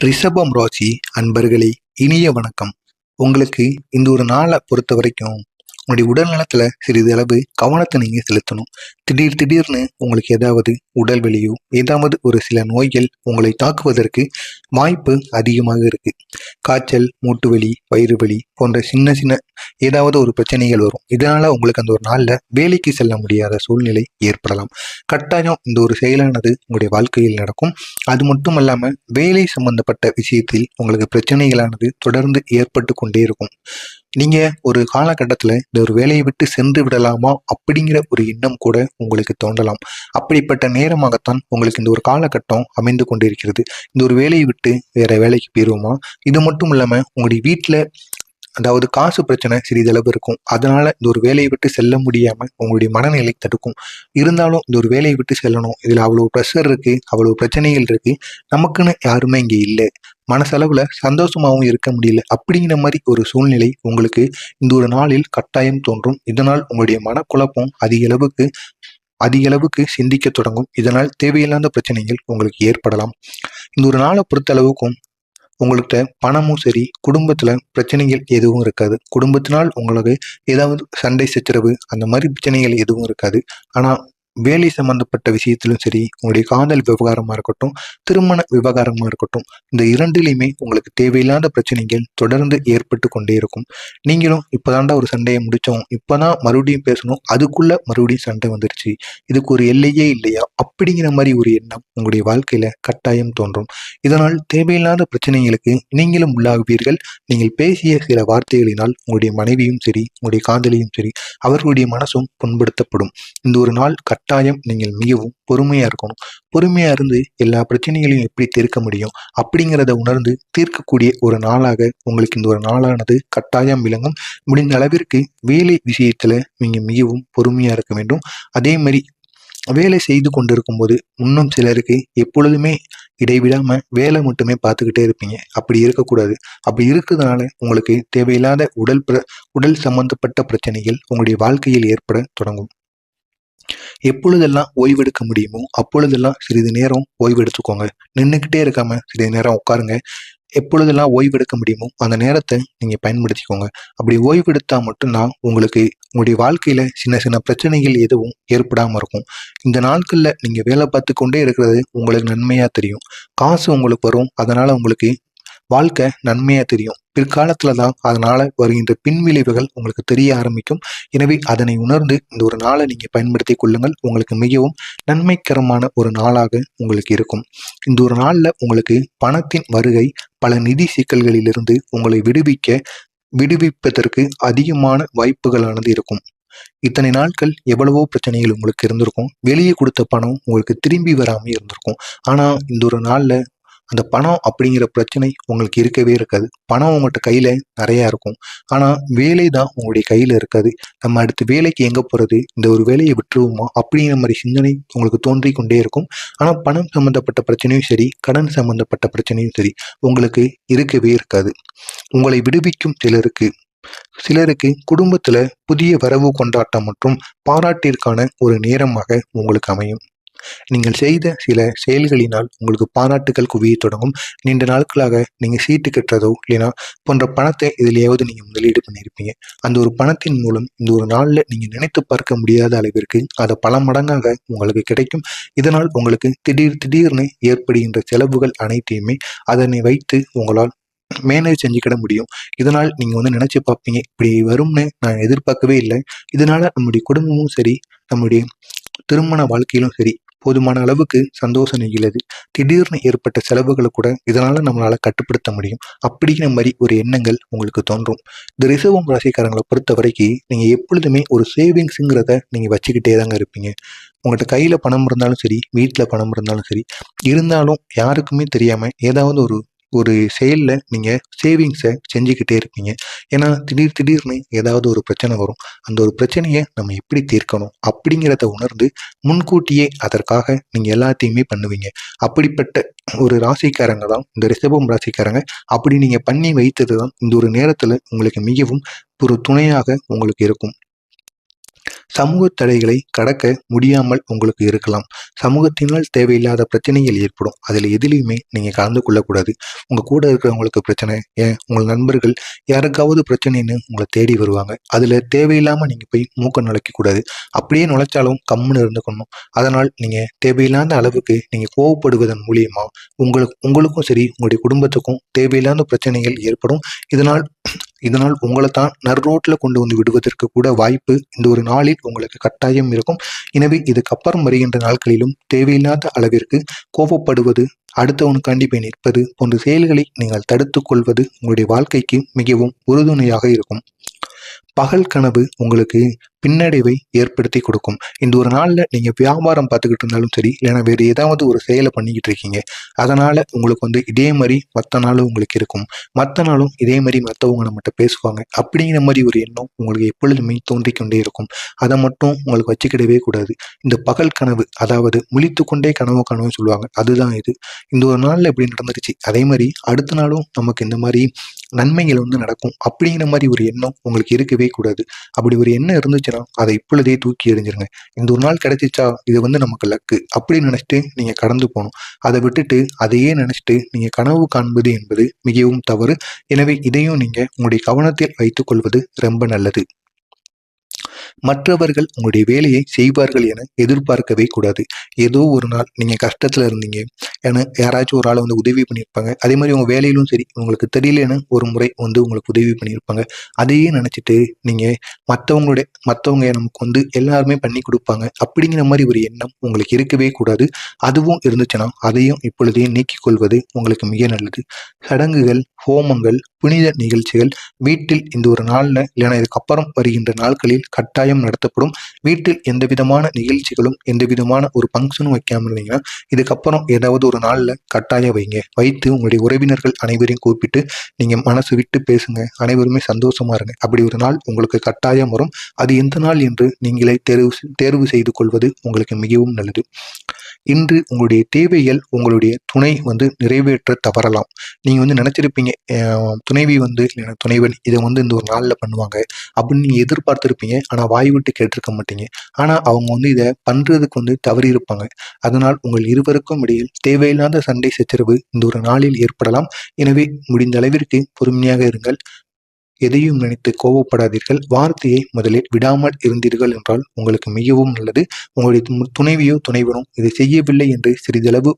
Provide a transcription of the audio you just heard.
ரிஷபம் ராசி அன்பர்களே இனிய வணக்கம். உங்களுக்கு இந்த ஒரு நாளை பொறுத்த வரைக்கும் உங்களுடைய உடல் நலத்துல சிறிதளவு கவனத்தை நீங்க செலுத்தணும். திடீர் திடீர்னு உங்களுக்கு ஏதாவது உடல் வெளியோ ஏதாவது ஒரு சில நோய்கள் உங்களை தாக்குவதற்கு வாய்ப்பு அதிகமாக இருக்கு. காய்ச்சல் மூட்டு வலி வயிறு வலி போன்ற சின்ன சின்ன ஏதாவது ஒரு பிரச்சனைகள் வரும். இதனால உங்களுக்கு அந்த ஒரு நாள்ல வேலைக்கு செல்ல முடியாத சூழ்நிலை ஏற்படலாம். கட்டாயம் இந்த ஒரு செயலானது உங்களுடைய வாழ்க்கையில் நடக்கும். அது மட்டும் இல்லாம வேலை சம்பந்தப்பட்ட விஷயத்தில் உங்களுக்கு பிரச்சனைகளானது தொடர்ந்து ஏற்பட்டு கொண்டே இருக்கும். நீங்க ஒரு காலகட்டத்துல இந்த ஒரு வேலையை விட்டு சென்று விடலாமா அப்படிங்கிற ஒரு எண்ணம் கூட உங்களுக்கு தோன்றலாம். அப்படிப்பட்ட நேரமாகத்தான் உங்களுக்கு இந்த ஒரு காலகட்டம் அமைந்து கொண்டிருக்கிறது. இந்த ஒரு வேலையை விட்டு வேற வேலைக்கு போயிருவோமா? இது மட்டும் இல்லாமல் உங்களுடைய வீட்டில் அதாவது காசு பிரச்சனை சிறிதளவு இருக்கும். அதனால இந்த ஒரு வேலையை விட்டு செல்ல முடியாமல் உங்களுடைய மனநிலை தடுக்கும். இருந்தாலும் இந்த ஒரு வேலையை விட்டு செல்லணும். இதில் அவ்வளோ ப்ரெஷர் இருக்கு அவ்வளோ பிரச்சனைகள் இருக்கு. நமக்குன்னு யாருமே இங்கே இல்லை. மனசளவில் சந்தோஷமாகவும் இருக்க முடியல. அப்படிங்கிற மாதிரி ஒரு சூழ்நிலை உங்களுக்கு இந்த ஒரு நாளில் கட்டாயம் தோன்றும். இதனால் உங்களுடைய மனக்குழப்பம் அதிக அளவுக்கு அதிக அளவுக்கு சிந்திக்க தொடங்கும். இதனால் தேவையில்லாத பிரச்சனைகள் உங்களுக்கு ஏற்படலாம். இந்த ஒரு நாளை பொறுத்த அளவுக்கும் உங்கள்கிட்ட பணமும் சரி குடும்பத்தில் பிரச்சனைகள் எதுவும் இருக்காது. குடும்பத்தினால் உங்களுக்கு ஏதாவது சண்டை சச்சரவு அந்த மாதிரி பிரச்சனைகள் எதுவும் இருக்காது. ஆனால் வேலை சம்பந்தப்பட்ட விஷயத்திலும் சரி உங்களுடைய காதல் விவகாரமாக இருக்கட்டும் திருமண விவகாரமாக இருக்கட்டும் இந்த இரண்டிலையுமே உங்களுக்கு தேவையில்லாத பிரச்சனைகள் தொடர்ந்து ஏற்பட்டு கொண்டே இருக்கும். நீங்களும் இப்போதாண்டா ஒரு சண்டையை முடித்தோம் இப்போ தான் மறுபடியும் பேசணும் அதுக்குள்ள மறுபடியும் சண்டை வந்துருச்சு. இதுக்கு ஒரு எல்லையே இல்லையா? அப்படிங்கிற மாதிரி ஒரு எண்ணம் உங்களுடைய வாழ்க்கையில் கட்டாயம் தோன்றும். இதனால் தேவையில்லாத பிரச்சனைகளுக்கு நீங்களும் உள்ளாகுவீர்கள். நீங்கள் பேசிய சில வார்த்தைகளினால் உங்களுடைய மனைவியும் சரி உங்களுடைய காதலியும் சரி அவர்களுடைய மனசும் புண்படுத்தப்படும். இந்த ஒரு நாள் கட்டாயம் கட்டாயம் நீங்கள் மிகவும் பொறுமையாக இருக்கணும். பொறுமையாக இருந்து எல்லா பிரச்சனைகளையும் எப்படி தீர்க்க முடியும்? அப்படிங்கிறத உணர்ந்து தீர்க்கக்கூடிய ஒரு நாளாக உங்களுக்கு இந்த ஒரு நாளானது கட்டாயம் விளங்கும். முடிந்த அளவிற்கு வேலை விஷயத்தில் நீங்கள் மிகவும் பொறுமையாக இருக்க வேண்டும். அதே மாதிரி வேலை செய்து கொண்டிருக்கும் போது இன்னும் சிலருக்கு எப்பொழுதுமே இடைவிடாமல் வேலை மட்டுமே பார்த்துக்கிட்டே இருப்பீங்க. அப்படி இருக்கக்கூடாது. அப்படி இருக்கிறதுனால உங்களுக்கு தேவையில்லாத உடல் பிர உடல் சம்பந்தப்பட்ட பிரச்சனைகள் உங்களுடைய வாழ்க்கையில் ஏற்பட தொடங்கும். எப்பொழுதெல்லாம் ஓய்வெடுக்க முடியுமோ அப்பொழுதெல்லாம் சிறிது நேரம் ஓய்வெடுத்துக்கோங்க. நின்றுக்கிட்டே இருக்காம சிறிது நேரம் உட்காருங்க. எப்பொழுதெல்லாம் ஓய்வெடுக்க முடியுமோ அந்த நேரத்தை நீங்கள் பயன்படுத்திக்கோங்க. அப்படி ஓய்வெடுத்தால் மட்டும்தான் உங்களுக்கு உங்களுடைய வாழ்க்கையில் சின்ன சின்ன பிரச்சனைகள் எதுவும் ஏற்படாமல் இருக்கும். இந்த நாட்களில் நீங்கள் வேலை பார்த்து கொண்டே இருக்கிறது உங்களுக்கு நன்மையாக தெரியும். காசு உங்களுக்கு வரும். அதனால் உங்களுக்கு வாழ்க்கை நன்மையா தெரியும். பிற்காலத்துல தான் அதனால வருகின்ற பின்விளைவுகள் உங்களுக்கு தெரிய ஆரம்பிக்கும். எனவே அதனை உணர்ந்து இந்த ஒரு நாளை நீங்க பயன்படுத்தி கொள்ளுங்கள். உங்களுக்கு மிகவும் நன்மைக்கரமான ஒரு நாளாக உங்களுக்கு இருக்கும். இந்த ஒரு நாள்ல உங்களுக்கு பணத்தின் வருகை பல நிதி சிக்கல்களிலிருந்து உங்களை விடுவிக்க விடுவிப்பதற்கு அதிகமான வாய்ப்புகளானது இருக்கும். இத்தனை நாட்கள் எவ்வளவோ பிரச்சனைகள் உங்களுக்கு இருந்திருக்கும். வெளியே கொடுத்த பணம் உங்களுக்கு திரும்பி வராமல் இருந்திருக்கும். ஆனா இந்த ஒரு நாள்ல அந்த பணம் அப்படிங்கிற பிரச்சனை உங்களுக்கு இருக்கவே இருக்காது. பணம் உங்கள்கிட்ட கையில் நிறையா இருக்கும். ஆனால் வேலை தான் உங்களுடைய கையில் இருக்காது. நம்ம அடுத்து வேலைக்கு எங்கே போகிறது இந்த ஒரு வேலையை விட்டுருவோமா? அப்படிங்கிற மாதிரி சிந்தனை உங்களுக்கு தோன்றி கொண்டே இருக்கும். ஆனால் பணம் சம்மந்தப்பட்ட பிரச்சனையும் சரி கடன் சம்மந்தப்பட்ட பிரச்சனையும் சரி உங்களுக்கு இருக்கவே இருக்காது. உங்களை விடுவிக்கும் சிலருக்கு சிலருக்கு குடும்பத்தில் புதிய வரவு கொண்டாட்டம் மற்றும் பாராட்டிற்கான ஒரு நேரமாக உங்களுக்கு அமையும். நீங்கள் செய்த சில செயல்களினால் உங்களுக்கு பாராட்டுகள் குவிய தொடங்கும். நீண்ட நாட்களாக நீங்கள் சீட்டு கட்டுறதோ இல்லைனா போன்ற பணத்தை எதிலையாவது நீங்கள் முதலீடு பண்ணியிருப்பீங்க அந்த ஒரு பணத்தின் மூலம் இந்த ஒரு நாளில் நீங்கள் நினைத்து பார்க்க முடியாத அளவிற்கு அதை பல மடங்காக உங்களுக்கு கிடைக்கும். இதனால் உங்களுக்கு திடீர் திடீர்னு ஏற்படுகின்ற செலவுகள் அனைத்தையுமே அதனை வைத்து உங்களால் மேனேஜ் செஞ்சுக்கிட முடியும். இதனால் நீங்கள் வந்து நினச்சி பார்ப்பீங்க இப்படி வரும்னு நான் எதிர்பார்க்கவே இல்லை. இதனால் நம்முடைய குடும்பமும் சரி நம்முடைய திருமண வாழ்க்கையிலும் சரி போதுமான அளவுக்கு சந்தோஷம் நிகழது திடீர்னு ஏற்பட்ட செலவுகளை கூட இதனால நம்மளால கட்டுப்படுத்த முடியும். அப்படிங்கிற மாதிரி ஒரு எண்ணங்கள் உங்களுக்கு தோன்றும். இந்த ரிசர்வம் ராசிக்காரங்களை பொறுத்த வரைக்கும் நீங்க எப்பொழுதுமே ஒரு சேவிங்ஸுங்கிறத நீங்க வச்சுக்கிட்டே தாங்க இருப்பீங்க. உங்கள்கிட்ட கையில் பணம் இருந்தாலும் சரி வீட்டில் பணம் இருந்தாலும் சரி இருந்தாலும் யாருக்குமே தெரியாமல் ஏதாவது ஒரு ஒரு செயலில் நீங்கள் சேவிங்ஸை செஞ்சுக்கிட்டே இருப்பீங்க. ஏன்னா திடீர் திடீர்னு ஏதாவது ஒரு பிரச்சனை வரும். அந்த ஒரு பிரச்சனையை நம்ம எப்படி தீர்க்கணும்? அப்படிங்கிறத உணர்ந்து முன்கூட்டியே அதற்காக நீங்கள் எல்லாத்தையுமே பண்ணுவீங்க. அப்படிப்பட்ட ஒரு ராசிக்காரங்க தான் இந்த ரிஷபம் ராசிக்காரங்க அப்படி நீங்கள் பண்ணி வைத்தது தான் இந்த ஒரு நேரத்தில் உங்களுக்கு மிகவும் ஒரு துணையாக உங்களுக்கு இருக்கும். சமூக தடைகளை கடக்க முடியாமல் உங்களுக்கு இருக்கலாம். சமூகத்தினால் தேவையில்லாத பிரச்சனைகள் ஏற்படும். அதில் எதிலையுமே நீங்கள் கலந்து கொள்ளக்கூடாது. உங்கள் கூட இருக்கிறவங்களுக்கு பிரச்சனை ஏன் உங்கள் நண்பர்கள் யாருக்காவது பிரச்சனைன்னு உங்களை தேடி வருவாங்க. அதில் தேவையில்லாமல் நீங்கள் போய் மூக்க நுழைக்கக்கூடாது. அப்படியே நுழைச்சாலும் கம்முன்னு இருந்துக்கணும். அதனால் நீங்கள் தேவையில்லாத அளவுக்கு நீங்கள் கோவப்படுவதன் மூலியமாக உங்களுக்கு உங்களுக்கும் சரி உங்களுடைய குடும்பத்துக்கும் தேவையில்லாத பிரச்சனைகள் ஏற்படும். இதனால் இதனால் உங்களை தான் நர்ரோட்டில் கொண்டு வந்து விடுவதற்கு கூட வாய்ப்பு இந்த ஒரு நாளில் உங்களுக்கு கட்டாயம் இருக்கும். எனவே இதுக்கப்புறம் வருகின்ற நாட்களிலும் தேவையில்லாத அளவிற்கு கோபப்படுவது அடுத்தவனுக்காண்டி போய் நிற்பது போன்ற செயல்களை நீங்கள் தடுத்து கொள்வது உங்களுடைய வாழ்க்கைக்கு மிகவும் உறுதுணையாக இருக்கும். பகல் கனவு உங்களுக்கு பின்னடைவை ஏற்படுத்தி கொடுக்கும். இந்த ஒரு நாளில் நீங்கள் வியாபாரம் பார்த்துக்கிட்டு இருந்தாலும் சரி இல்லைன்னா வேறு ஏதாவது ஒரு செயலை பண்ணிக்கிட்டு இருக்கீங்க. அதனால் உங்களுக்கு வந்து இதே மாதிரி மற்ற நாளும் உங்களுக்கு இருக்கும். மற்ற நாளும் இதே மாதிரி மற்றவங்க நம்மகிட்ட பேசுவாங்க. அப்படிங்கிற மாதிரி ஒரு எண்ணம் உங்களுக்கு எப்பொழுதுமே தோன்றிக்கொண்டே இருக்கும். அதை மட்டும் உங்களுக்கு வச்சுக்கிடவே கூடாது. இந்த பகல் கனவு அதாவது முழித்து கொண்டே கனவு கனவு சொல்லுவாங்க. அதுதான் இது. இந்த ஒரு நாளில் இப்படி நடந்துருச்சு. அதே மாதிரி அடுத்த நாளும் நமக்கு இந்த மாதிரி நன்மைகள் வந்து நடக்கும். அப்படிங்கிற மாதிரி ஒரு எண்ணம் உங்களுக்கு இருக்கவே கூடாது. அப்படி ஒரு எண்ணம் இருந்துச்சு இருந்துச்சுன்னா அதை இப்பொழுதே தூக்கி எறிஞ்சிருங்க. இந்த ஒரு நாள் கிடைச்சிச்சா இது வந்து நமக்கு லக்கு. அப்படின்னு நினச்சிட்டு நீங்கள் கடந்து போகணும். அதை விட்டுட்டு அதையே நினச்சிட்டு நீங்கள் கனவு காண்பது என்பது மிகவும் தவறு. எனவே இதையும் நீங்கள் உங்களுடைய கவனத்தில் வைத்துக் கொள்வது ரொம்ப நல்லது. மற்றவர்கள் உங்களுடைய வேலையை செய்வார்கள் என எதிர்பார்க்கவே கூடாது. ஏதோ ஒரு நாள் நீங்கள் கஷ்டத்தில் இருந்தீங்க. ஏன்னா யாராச்சும் ஒரு ஆள் வந்து உதவி பண்ணியிருப்பாங்க. அதே மாதிரி உங்கள் வேலையிலும் சரி உங்களுக்கு தெரியலன்னு ஒரு முறை வந்து உங்களுக்கு உதவி பண்ணியிருப்பாங்க. அதையே நினச்சிட்டு நீங்கள் மற்றவங்களுடைய மற்றவங்க நமக்கு வந்து எல்லாருமே பண்ணி கொடுப்பாங்க. அப்படிங்கிற மாதிரி ஒரு எண்ணம் உங்களுக்கு இருக்கவே கூடாது. அதுவும் இருந்துச்சுன்னா அதையும் இப்பொழுதே நீக்கிக் கொள்வது உங்களுக்கு மிக நல்லது. சடங்குகள் ஹோமங்கள் புனித நிகழ்ச்சிகள் வீட்டில் இந்த ஒரு நாளில் இல்லைன்னா இதுக்கப்புறம் வருகின்ற நாட்களில் கட்டாயம் நடத்தப்படும். வீட்டில் எந்த விதமான நிகழ்ச்சிகளும் எந்த விதமான ஒரு ஃபங்க்ஷனும் வைக்காமல் இருந்தீங்கன்னா இதுக்கப்புறம் ஏதாவது ஒரு நாளில் கட்டாயம் வைங்க. வைத்து உங்களுடைய உறவினர்கள் அனைவரையும் கூப்பிட்டு நீங்கள் மனசு விட்டு பேசுங்க அனைவருமே சந்தோஷமா இருங்க. அப்படி ஒரு நாள் உங்களுக்கு கட்டாயம் வரும். அது எந்த நாள் என்று நீங்களே தேர்வு தேர்வு செய்து கொள்வது உங்களுக்கு மிகவும் நல்லது. இன்று உங்களுடைய தேவைகள் உங்களுடைய துணை வந்து நிறைவேற்ற தவறலாம். நீங்கள் வந்து நினச்சிருப்பீங்க துணைவி வந்து இல்லைன்னா துணைவன் இதை வந்து இந்த ஒரு நாளில் பண்ணுவாங்க அப்படின்னு நீங்கள் எதிர்பார்த்துருப்பீங்க. ஆனால் வாய் விட்டு கேட்டிருக்க மாட்டீங்க. ஆனால் அவங்க வந்து இதை பண்ணுறதுக்கு வந்து தவறி இருப்பாங்க அதனால் உங்கள் இருவருக்கும் இடையில் தேவையில்லாத சண்டை சச்சரவு இந்த ஒரு நாளில் ஏற்படலாம். எனவே முடிந்த அளவிற்கு பொறுமையாக இருங்கள். எதையும் நினைத்து கோவப்படாதீர்கள். வார்த்தையை முதலில் விடாமல் இருந்தீர்கள் என்றால் உங்களுக்கு மிகவும் நல்லது. உங்களுடைய துணைவியோ துணைவனோ இதை செய்யவில்லை என்று சிறிதளவு